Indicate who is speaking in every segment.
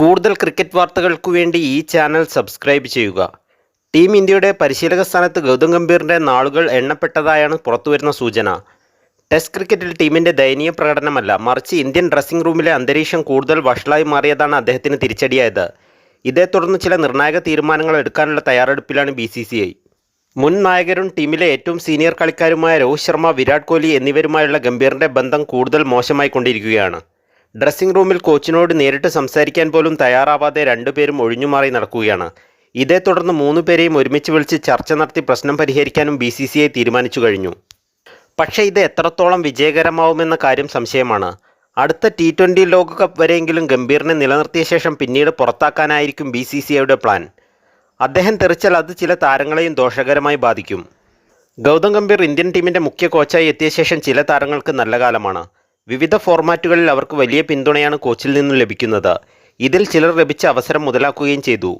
Speaker 1: കൂടുതൽ ക്രിക്കറ്റ് വാർത്തകൾക്കു വേണ്ടി ഈ ചാനൽ സബ്സ്ക്രൈബ് ചെയ്യുക. ടീം ഇന്ത്യയുടെ പരിശീലക സ്ഥാനത്ത് ഗൗതം ഗംഭീറിന്റെ നാളുകൾ എണ്ണപ്പെട്ടതായാണ് പുറത്തുവരുന്ന സൂചന. ടെസ്റ്റ് ക്രിക്കറ്റിൽ ടീമിന്റെ ദയനീയ പ്രകടനമല്ല മറിച്ച് ഇന്ത്യൻ ഡ്രസ്സിംഗ് റൂമിലെ അന്തരീക്ഷം കൂടുതൽ വഷളായി മാറിയതാണ് അദ്ദേഹത്തിന് തിരിച്ചടിയായത്. ഇതേ തുടർന്ന് ചില നിർണായക തീരുമാനങ്ങൾ എടുക്കാനുള്ള തയ്യാറെടുപ്പിലാണ് ബി സി സി ഐ. മുൻ നായകരും ടീമിലെ ഏറ്റവും സീനിയർ കളിക്കാരുമായ രോഹിത് ശർമ്മ വിരാട് കോഹ്ലി എന്നിവരുമായുള്ള ഗംഭീറിന്റെ ബന്ധം കൂടുതൽ മോശമായി കൊണ്ടിരിക്കുകയാണ് ഡ്രസ്സിംഗ് റൂമിൽ കോച്ചിനോട് നേരിട്ട് സംസാരിക്കാൻ പോലും തയ്യാറാവാതെ രണ്ടുപേരും ഒഴിഞ്ഞുമാറി നടക്കുകയാണ്. ഇതേ തുടർന്ന് മൂന്നുപേരെയും ഒരുമിച്ച് വിളിച്ച് ചർച്ച നടത്തി പ്രശ്നം പരിഹരിക്കാനും ബി സി സി ഐ തീരുമാനിച്ചു കഴിഞ്ഞു. പക്ഷേ ഇത് എത്രത്തോളം വിജയകരമാവുമെന്ന കാര്യം സംശയമാണ്. അടുത്ത ടി ട്വന്റി ലോകകപ്പ് വരെയെങ്കിലും ഗംഭീറിനെ നിലനിർത്തിയ ശേഷം പിന്നീട് പുറത്താക്കാനായിരിക്കും ബി സി സി ഐയുടെ പ്ലാൻ. അദ്ദേഹം തെറിച്ചാൽ അത് ചില താരങ്ങളെയും ദോഷകരമായി ബാധിക്കും. ഗൗതം ഗംഭീർ ഇന്ത്യൻ ടീമിന്റെ മുഖ്യ കോച്ചായി എത്തിയ ശേഷം ചില താരങ്ങൾക്ക് നല്ല കാലമാണ്. വിവിധ ഫോർമാറ്റുകളിൽ അവർക്ക് വലിയ പിന്തുണയാണ് കോച്ചിൽ നിന്നും ലഭിക്കുന്നത്. ഇതിൽ ചിലർ ലഭിച്ച അവസരം മുതലാക്കുകയും ചെയ്തു.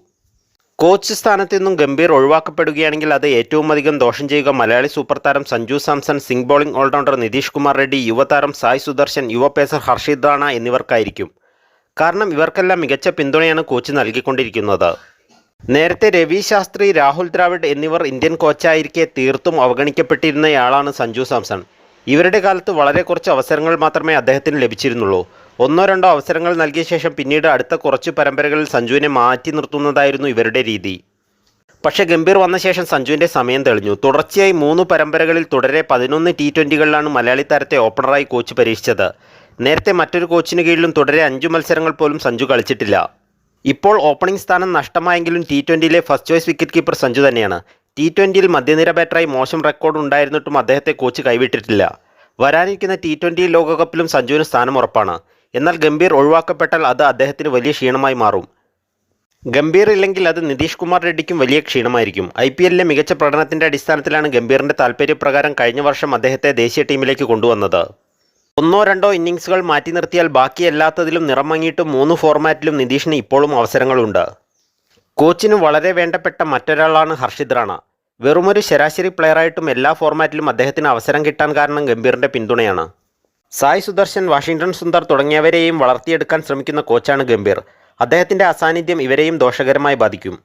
Speaker 1: കോച്ച് സ്ഥാനത്തു നിന്നും ഗംഭീർ ഒഴിവാക്കപ്പെടുകയാണെങ്കിൽ അത് ഏറ്റവും അധികം ദോഷം ചെയ്യുക മലയാളി സൂപ്പർ താരം Sanju Samson seam bowling allrounder Nitish Kumar Reddy യുവതാരം സായ് സുദർശൻ യുവ പേസർ ഹർഷിദ് റാണ എന്നിവർക്കായിരിക്കും. കാരണം ഇവർക്കെല്ലാം മികച്ച പിന്തുണയാണ് കോച്ച് നൽകിക്കൊണ്ടിരിക്കുന്നത്. നേരത്തെ രവി ശാസ്ത്രി രാഹുൽ ദ്രാവിഡ് എന്നിവർ ഇന്ത്യൻ കോച്ചായിരിക്കെ തീർത്തും അവഗണിക്കപ്പെട്ടിരുന്നയാളാണ് സഞ്ജു സാംസൺ. ഇവരുടെ കാലത്ത് വളരെ കുറച്ച് അവസരങ്ങൾ മാത്രമേ അദ്ദേഹത്തിന് ലഭിച്ചിരുന്നുള്ളൂ. ഒന്നോ രണ്ടോ അവസരങ്ങൾ നൽകിയ ശേഷം പിന്നീട് അടുത്ത കുറച്ച് പരമ്പരകളിൽ സഞ്ജുവിനെ മാറ്റി നിർത്തുന്നതായിരുന്നു ഇവരുടെ രീതി. പക്ഷേ ഗംഭീർ വന്ന ശേഷം സഞ്ജുവിന്റെ സമയം തെളിഞ്ഞു. തുടർച്ചയായി മൂന്ന് പരമ്പരകളിൽ തുടരെ പതിനൊന്ന് ടി ട്വന്റികളിലാണ് മലയാളി താരത്തെ ഓപ്പണറായി കോച്ച് പരീക്ഷിച്ചത്. നേരത്തെ മറ്റൊരു കോച്ചിന് കീഴിലും തുടരെ അഞ്ച് മത്സരങ്ങൾ പോലും സഞ്ജു കളിച്ചിട്ടില്ല. ഇപ്പോൾ ഓപ്പണിംഗ് സ്ഥാനം നഷ്ടമായെങ്കിലും T ട്വന്റിയിലെ first choice wicket keeper Sanju തന്നെയാണ്. ടി ട്വന്റിയിൽ മധ്യനിര ബാറ്ററായി മോശം റെക്കോർഡ് ഉണ്ടായിരുന്നിട്ടും അദ്ദേഹത്തെ കോച്ച് കൈവിട്ടിട്ടില്ല. വരാനിരിക്കുന്ന ടി ട്വന്റി ലോകകപ്പിലും സഞ്ജുവിന് സ്ഥാനം ഉറപ്പാണ്. എന്നാൽ ഗംഭീർ ഒഴിവാക്കപ്പെട്ടാൽ അത് അദ്ദേഹത്തിന് വലിയ ക്ഷീണമായി മാറും. ഗംഭീർ ഇല്ലെങ്കിൽ അത് നിതീഷ് കുമാർ റെഡ്ഡിക്കും വലിയ ക്ഷീണമായിരിക്കും. ഐ പി എല്ലിലെ മികച്ച പ്രകടനത്തിന്റെ അടിസ്ഥാനത്തിലാണ് ഗംഭീറിന്റെ താൽപ്പര്യപ്രകാരം കഴിഞ്ഞ വർഷം അദ്ദേഹത്തെ ദേശീയ ടീമിലേക്ക് കൊണ്ടുവന്നത്. ഒന്നോ രണ്ടോ ഇന്നിങ്സുകൾ മാറ്റി നിർത്തിയാൽ ബാക്കി എല്ലാത്തതിലും നിറം മങ്ങിയിട്ടും മൂന്ന് ഫോർമാറ്റിലും നിതീഷിന് ഇപ്പോഴും അവസരങ്ങളുണ്ട്. കോച്ചിന് വളരെ വേണ്ടപ്പെട്ട മറ്റൊരാളാണ് ഹർഷിത് റാണ. വെറുമൊരു ശരാശരി പ്ലെയറായിട്ടും എല്ലാ ഫോർമാറ്റിലും അദ്ദേഹത്തിന് അവസരം കിട്ടാൻ കാരണം ഗംഭീറിന്റെ പിന്തുണയാണ്. സായ് സുദർശൻ വാഷിംഗ്ടൺ സുന്ദർ തുടങ്ങിയവരെയും വളർത്തിയെടുക്കാൻ ശ്രമിക്കുന്ന കോച്ചാണ് ഗംഭീർ. അദ്ദേഹത്തിന്റെ അസാന്നിധ്യം ഇവരെയും ദോഷകരമായി ബാധിക്കും.